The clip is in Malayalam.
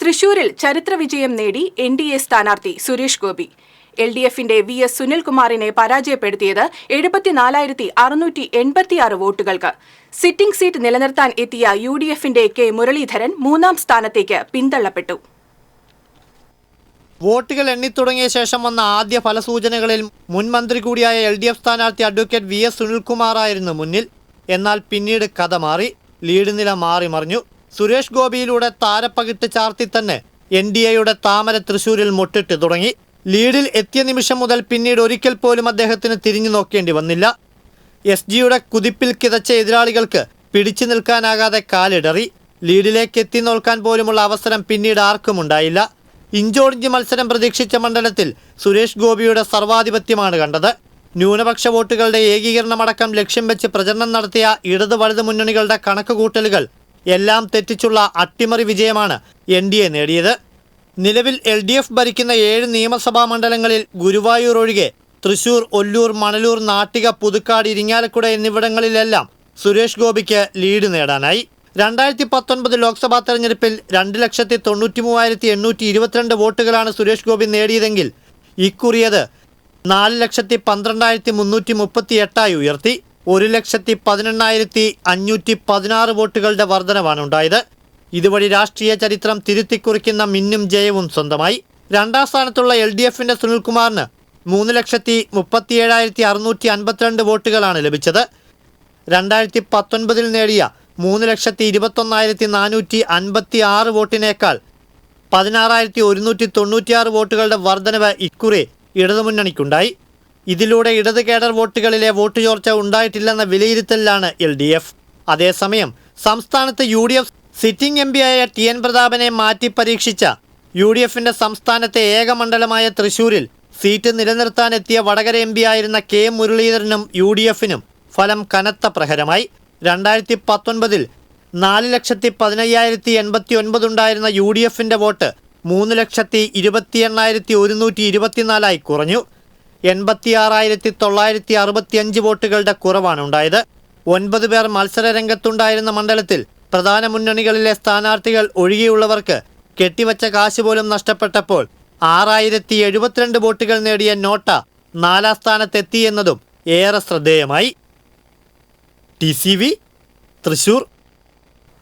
തൃശൂരിൽ ചരിത്ര വിജയം നേടി എൻ ഡി എ സ്ഥാനാർത്ഥി സുരേഷ് ഗോപി. എൽ ഡി എഫിന്റെ വി എസ് സുനിൽകുമാറിനെ പരാജയപ്പെടുത്തിയത് എഴുപത്തിനാലായിരത്തി അറുന്നൂറ്റി എൺപത്തിയാറ് വോട്ടുകൾക്ക്. സിറ്റിംഗ് സീറ്റ് നിലനിർത്താൻ എത്തിയ യു ഡി എഫിന്റെ കെ മുരളീധരൻ മൂന്നാം സ്ഥാനത്തേക്ക് പിന്തള്ളപ്പെട്ടു. വോട്ടുകൾ എണ്ണിത്തുടങ്ങിയ ശേഷം വന്ന ആദ്യ ഫലസൂചനകളിൽ മുൻമന്ത്രി കൂടിയായ എൽ ഡി എഫ് സ്ഥാനാർത്ഥി അഡ്വക്കേറ്റ് വി എസ് സുനിൽകുമാറായിരുന്നു മുന്നിൽ. എന്നാൽ പിന്നീട് കഥ മാറി ലീഡ് നില മാറി മറിഞ്ഞു. സുരേഷ് ഗോപിയിലൂടെ താരപ്പകിട്ട് ചാർത്തി തന്നെ എൻ ഡി എയുടെ താമര തൃശൂരിൽ മുട്ടിട്ട് തുടങ്ങി. ലീഡിൽ എത്തിയ നിമിഷം മുതൽ പിന്നീട് ഒരിക്കൽ പോലും അദ്ദേഹത്തിന് തിരിഞ്ഞു നോക്കേണ്ടി വന്നില്ല. എസ് ജിയുടെ കുതിപ്പിൽ കിതച്ച എതിരാളികൾക്ക് പിടിച്ചു നിൽക്കാനാകാതെ കാലിടറി. ലീഡിലേക്ക് എത്തി നോൽക്കാൻ പോലുമുള്ള അവസരം പിന്നീട് ആർക്കും ഉണ്ടായില്ല. ഇഞ്ചോടിഞ്ച് മത്സരം പ്രതീക്ഷിച്ച മണ്ഡലത്തിൽ സുരേഷ് ഗോപിയുടെ സർവാധിപത്യമാണ് കണ്ടത്. ന്യൂനപക്ഷ വോട്ടുകളുടെ ഏകീകരണമടക്കം ലക്ഷ്യം വെച്ച് പ്രചരണം നടത്തിയ ഇടത് വലത് മുന്നണികളുടെ കണക്കുകൂട്ടലുകൾ എല്ലാം തെറ്റിച്ചുള്ള അട്ടിമറി വിജയമാണ് എൻ ഡി എ നേടിയത്. നിലവിൽ എൽ ഡി എഫ് ഭരിക്കുന്ന ഏഴ് നിയമസഭാ മണ്ഡലങ്ങളിൽ ഗുരുവായൂർ ഒഴികെ തൃശൂർ ഒല്ലൂർ മണലൂർ നാട്ടിക പുതുക്കാട് ഇരിങ്ങാലക്കുട എന്നിവിടങ്ങളിലെല്ലാം സുരേഷ് ഗോപിക്ക് ലീഡ് നേടാനായി. രണ്ടായിരത്തി പത്തൊൻപത് ലോക്സഭാ തെരഞ്ഞെടുപ്പിൽ രണ്ട് ലക്ഷത്തി തൊണ്ണൂറ്റി മൂവായിരത്തി എണ്ണൂറ്റി ഇരുപത്തിരണ്ട് വോട്ടുകളാണ് സുരേഷ് ഗോപി നേടിയതെങ്കിൽ ഇക്കുറിയത് നാല് ലക്ഷത്തി പന്ത്രണ്ടായിരത്തി മുന്നൂറ്റി മുപ്പത്തി എട്ടായി ഉയർത്തി. ഒരു ലക്ഷത്തി പതിനെണ്ണായിരത്തി അഞ്ഞൂറ്റി പതിനാറ് വോട്ടുകളുടെ വർധനവാണ് ഉണ്ടായത്. ഇതുവഴി രാഷ്ട്രീയ ചരിത്രം തിരുത്തിക്കുറിക്കുന്ന മിന്നും ജയവും സ്വന്തമായി. രണ്ടാം സ്ഥാനത്തുള്ള എൽ ഡി എഫിന്റെ സുനിൽകുമാറിന് മൂന്ന് ലക്ഷത്തി മുപ്പത്തിയേഴായിരത്തി അറുന്നൂറ്റി അൻപത്തിരണ്ട് വോട്ടുകളാണ് ലഭിച്ചത്. രണ്ടായിരത്തി പത്തൊൻപതിൽ നേടിയ മൂന്ന് ലക്ഷത്തി ഇരുപത്തൊന്നായിരത്തി നാനൂറ്റി അൻപത്തി ആറ് വോട്ടിനേക്കാൾ പതിനാറായിരത്തി ഒരുന്നൂറ്റി തൊണ്ണൂറ്റിയാറ് വോട്ടുകളുടെ വർധനവ് ഇക്കുറി ഇടതുമുന്നണിക്കുണ്ടായി. ഇതിലൂടെ ഇടത് കേഡർ വോട്ടുകളിലെ വോട്ട് ചോർച്ച ഉണ്ടായിട്ടില്ലെന്ന വിലയിരുത്തലിലാണ് എൽ ഡി എഫ്. അതേസമയം സംസ്ഥാനത്ത് U D F sitting M പിയായ T N പ്രതാപനെ മാറ്റി പരീക്ഷിച്ച യു ഡി എഫിന്റെ സംസ്ഥാനത്തെ ഏക മണ്ഡലമായ തൃശൂരിൽ സീറ്റ് നിലനിർത്താനെത്തിയ വടകര എം പി ആയിരുന്ന കെ മുരളീധരനും യു ഡി എഫിനും ഫലം കനത്ത പ്രഹരമായി. രണ്ടായിരത്തി പത്തൊൻപതിൽ നാല് ലക്ഷത്തി പതിനയ്യായിരത്തി എൺപത്തി ഒൻപതുണ്ടായിരുന്ന യു ഡി എഫിന്റെ വോട്ട് മൂന്ന് ലക്ഷത്തി ഇരുപത്തി എണ്ണായിരത്തി ഒരുന്നൂറ്റി ഇരുപത്തിനാലായി കുറഞ്ഞു. എൺപത്തിയാറായിരത്തി തൊള്ളായിരത്തി അറുപത്തിയഞ്ച് വോട്ടുകളുടെ കുറവാണ് ഉണ്ടായത്. ഒൻപത് പേർ മത്സര രംഗത്തുണ്ടായിരുന്ന മണ്ഡലത്തിൽ പ്രധാന മുന്നണികളിലെ സ്ഥാനാർത്ഥികൾ ഒഴികെയുള്ളവർക്ക് കെട്ടിവച്ച കാശ് പോലും നഷ്ടപ്പെട്ടപ്പോൾ ആറായിരത്തി എഴുപത്തിരണ്ട് വോട്ടുകൾ നേടിയ നോട്ട നാലാം സ്ഥാനത്തെത്തിയെന്നതും ഏറെ ശ്രദ്ധേയമായി. T C V Thrissur